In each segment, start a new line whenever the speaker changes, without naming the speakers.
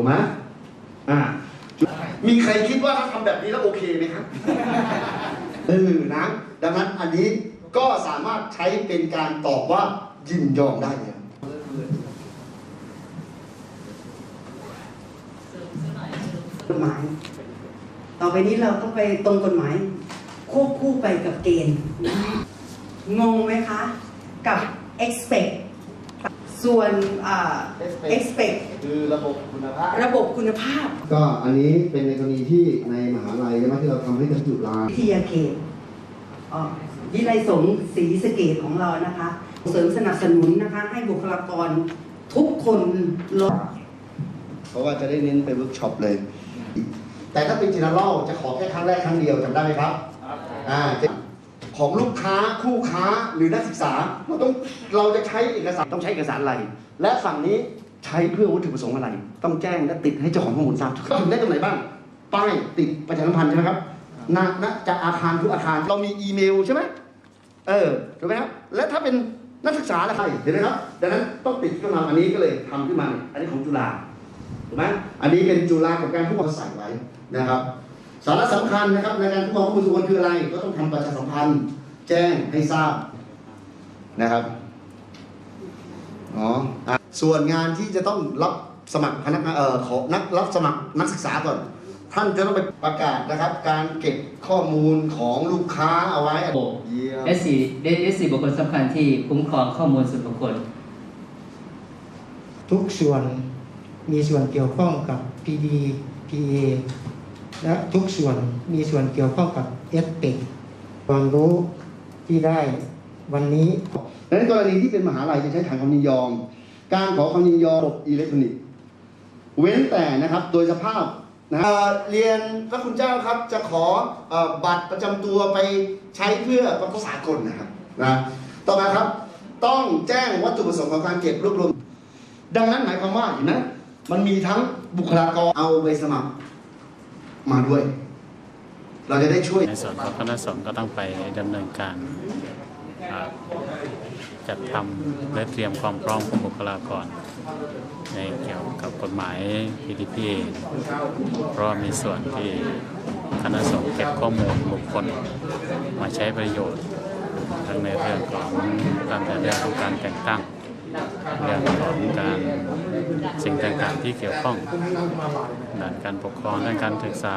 ถูกไหมอ่ามีใครคิดว่าถ้าทำแบบนี้แล้วโอเคไหมครับเออนะดังนั้นอันนี้ก็สามารถใช้เป็นการตอบว่ายินยอมได้เลย
กฎหมายต่อไปนี้เราต้องไปตรงกฎหมาย ควบคู่ไปกับเกณฑ์ งงไหมคะ กับ expect ส่วนอ่า expect
คือระบบคุณภาพ
ระบบคุณภาพ
ก็อันนี้เป็นในกรณีที่ในมหาลัยใช่ไหมที่เราทำให้กับจุฬา
วิทยาเขตอ่าวิไลสงฆ์ศรีสะเกตของเรานะคะ เสริมสนับสนุนนะคะ ให้บุคลากรทุกคนลด
เพราะว่าจะได้เน้นไปเวิร์กช็อปเลย แต่ถ้าเป็นจินเล่าจะขอแค่ครั้งแรกครั้งเดียวจำได้ไหมครับ อ่าจะ ของลูกค้าคู่ค้าหรือนักศึกษาเราต้องเราจะใช้เอกสารต้องใช้เอกสารอะไร และฝั่งนี้ใช้เพื่อวัตถุประสงค์อะไร ต้องแจ้งและติดให้เจ้าของข้อมูลทราบถึงได้ตรงไหนบ้าง ป้ายติดประชาสัมพันธ์ใช่ไหมครับณณจะอาคารทุกอาคารเรามีอีเมลใช่ไหมเออถูกไหมครับและถ้าเป็นนักศึกษาล่ะครับเห็นไหมครับดังนั้นต้องติดขึ้นมาอันนี้ก็เลยทำขึ้นมาอันนี้ของจุฬาถูกไหมอันนี้เป็นจุฬากับการผู้ปกครองใส่ไว้นะครับสาระสำคัญนะครับในการผู้ปกครองข้อมูลส่วนบุคคลคืออะไร ก็ต้องทำประชาสัมพันธ์ แจ้งให้ทราบนะครับอ๋ออะส่วนงานที่จะต้องรับสมัครพนักงานเอ่อขอนักรับสมัครนักศึกษาก่อน ท่านจะต้องไปประกาศนะครับ การเก็บข้อมูลของลูกค้าเอาไว้เยี่ยม
S4 S4 บุคคลสำคัญที่คุ้มครองข้อมูลส่วนบุคคล
ทุกส่วนมีส่วนเกี่ยวข้องกับ PD PA และทุกส่วนมีส่วนเกี่ยวข้องกับ s p e c ความรู้ ที่ได้วันนี้
ดังนั้นกรณีที่เป็นมหาลัยจะใช้ฐานความยินยอม การขอความยินยอมระบบอิเล็กทรอนิกส์เว้นแต่นะครับโดยสภาพนะเอ่อเรียนพระคุณเจ้าครับจะขอเอ่อบัตรประจำตัวไปใช้เพื่อภาษากลนะครับนะต่อมาครับต้องแจ้งวัตถุประสงค์ของการเก็บรวบรวม ดังนั้นหมายความว่าเห็นไหมมันมีทั้งบุคลากรเอาไปสมัครมาด้วย เราจะได้ช่วย
ในส่วนของคณะสงฆ์ก็ต้องไปดำเนินการอ่าจัดทำและเตรียมความพร้อมของบุคลากร ในเกี่ยวกับกฎหมาย PDP เพราะมีส่วนที่คณะสงฆ์เก็บข้อมูลบุคคลมาใช้ประโยชน์ทั้งในเรื่องของตั้งแต่เรื่องของการแต่งตั้ง เรื่องของการสิ่งต่างๆที่เกี่ยวข้องด้านการปกครองด้านการศึกษา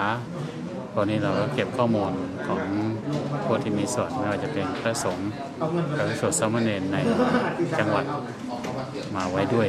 ตอนนี้เราก็เก็บข้อมูลของผู้ที่มีส่วนไม่ว่าจะเป็นพระสงฆ์พระภิกษุสามเณรในจังหวัดมาไว้ด้วย